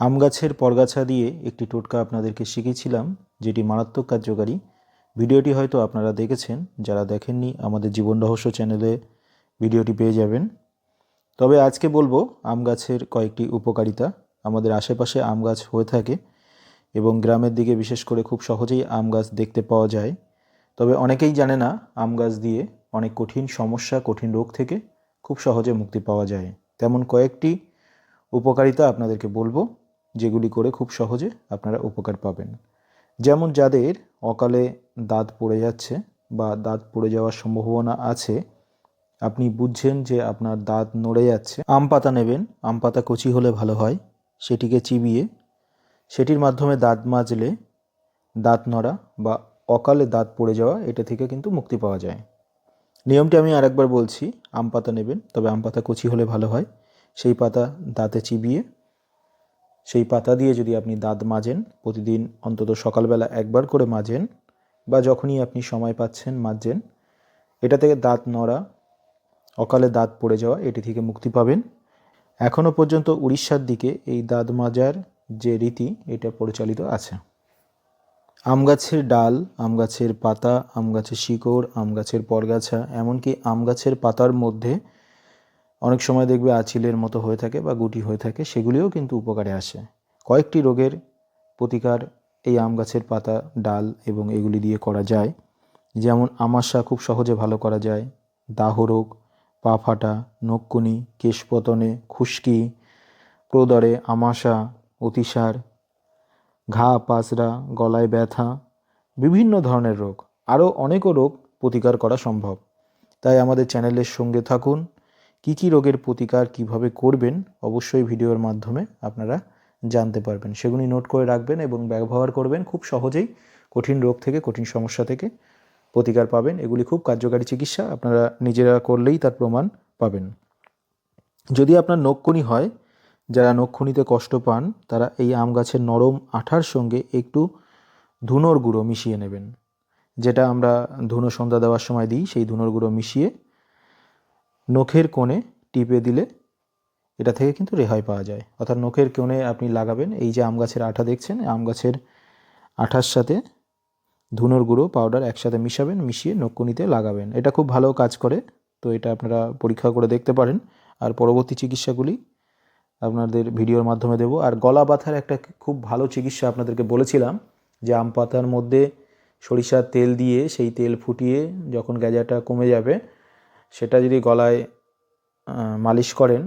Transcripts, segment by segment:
আম গাছের পরগাছা দিয়ে একটি টোটকা আপনাদেরকে শিখিয়েছিলাম যেটি মারাত্মক কার্যকারী। ভিডিওটি হয়তো আপনারা দেখেছেন, যারা দেখেননি, আমাদের জীবন রহস্য চ্যানেলে ভিডিওটি পেয়ে যাবেন। তবে আজকে বলব আম গাছের কয়েকটি উপকারিতা। আমাদের আশেপাশে আম গাছ হয়ে থাকে এবং গ্রামের দিকে বিশেষ করে খুব সহজেই আম গাছ দেখতে পাওয়া যায়। তবে অনেকেই জানে না আম গাছ দিয়ে অনেক কঠিন সমস্যা, কঠিন রোগ থেকে খুব সহজে মুক্তি পাওয়া যায়। তেমন কয়েকটি উপকারিতা আপনাদেরকে বলব। যেগুলি করে খুব সহজে আপনারা উপকার পাবেন। যেমন যাদের অকালে দাঁত পড়ে যাচ্ছে বা দাঁত পড়ে যাওয়ার সম্ভাবনা আছে, আপনি বুঝছেন যে আপনার দাঁত নড়ে যাচ্ছে, আম পাতা নেবেন, আম পাতা কচি হলে ভালো হয়, সেটিকে চিবিয়ে সেটির মাধ্যমে দাঁত মাজলে দাঁত নড়া বা অকালে দাঁত পড়ে যাওয়া এটা থেকে কিন্তু মুক্তি পাওয়া যায়। নিয়মটি আমি আরেকবার বলছি, আম পাতা নেবেন, তবে আম পাতা কচি হলে ভালো হয়, সেই পাতা দাঁতে চিবিয়ে সেই পাতা দিয়ে যদি আপনি দাঁত মাজেন, প্রতিদিন অন্তত সকালবেলা একবার করে মাজেন বা যখনই আপনি সময় পাচ্ছেন মাজেন। এটা থেকে দাঁত নড়া, অকালে দাঁত পড়ে যাওয়া, এটি থেকে মুক্তি পাবেন। এখনও পর্যন্ত উড়িষ্যার দিকে এই দাঁত মাজার যে রীতি, এটা পরিচালিত আছে। আম গাছের ডাল, আম গাছের পাতা, আম গাছের শিকড়, আম গাছের পরগাছা, এমনকি আম গাছের পাতার মধ্যে অনেক সময় দেখবে আঁচিলের মতো হয়ে থাকে বা গুটি হয়ে থাকে, সেগুলিও কিন্তু উপকারে আসে। কয়েকটি রোগের প্রতিকার এই আম গাছের পাতা, ডাল এবং এগুলি দিয়ে করা যায়। যেমন আমাশা খুব সহজে ভালো করা যায়। দাহ রোগ, পা ফাটা নকুনি কেশপতনে, খুশকি, প্রদরে, আমাশা, অতিসার, ঘা, পাঁচড়া, গলায় ব্যথা, বিভিন্ন ধরনের রোগ। আরও অনেকও রোগ প্রতিকার করা সম্ভব। তাই আমাদের চ্যানেলের সঙ্গে থাকুন। কি কি রোগের প্রতিকার কীভাবে করবেন, অবশ্যই ভিডিওর মাধ্যমে আপনারা জানতে পারবেন। সেগুলি নোট করে রাখবেন এবং ব্যবহার করবেন খুব সহজেই। কঠিন রোগ থেকে, কঠিন সমস্যা থেকে প্রতিকার পাবেন। এগুলি খুব কার্যকারী চিকিৎসা, আপনারা নিজেরা করলেই তার প্রমাণ পাবেন। যদি আপনার নখকুনি হয়, যারা নখকুনিতে কষ্ট পান, তারা এই আম গাছের নরম আঠার সঙ্গে একটু ধুনোর গুঁড়ো মিশিয়ে নেবেন। যেটা আমরা ধুনো সন্ধ্যা দেওয়ার সময় দিই, সেই ধুনোর গুঁড়ো মিশিয়ে নখের কোণে টিপে দিলে এটা থেকে কিন্তু রেহাই পাওয়া যায়। অর্থাৎ নখের কোণে আপনি লাগাবেন, এই যে আম গাছের আঠা দেখছেন, আম গাছের আঠার সাথে ধুনোর গুঁড়ো পাউডার একসাথে মিশাবেন, মিশিয়ে নকুনিতে লাগাবেন। এটা খুব ভালো কাজ করে, তো এটা আপনারা পরীক্ষা করে দেখতে পারেন। আর পরবর্তী চিকিৎসাগুলি আপনাদের ভিডিওর মাধ্যমে দেবো। আর গলা ব্যথার একটা খুব ভালো চিকিৎসা আপনাদেরকে বলেছিলাম, যে আম পাতার মধ্যে সরিষার তেল দিয়ে সেই তেল ফুটিয়ে যখন গ্যাজাটা কমে যাবে সেটা যদি গলায় মালিশ করেন,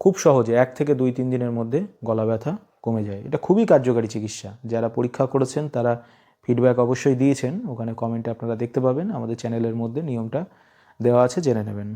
খুব সহজে এক থেকে দুই, তিন দিনের মধ্যে গলা ব্যথা কমে যায়। এটা খুবই কার্যকারী চিকিৎসা। যারা পরীক্ষা করেছেন, তারা ফিডব্যাক অবশ্যই দিয়েছেন। ওখানে কমেন্টে আপনারা দেখতে পাবেন। আমাদের চ্যানেলের মধ্যে নিয়মটা দেওয়া আছে, জেনে নেবেন।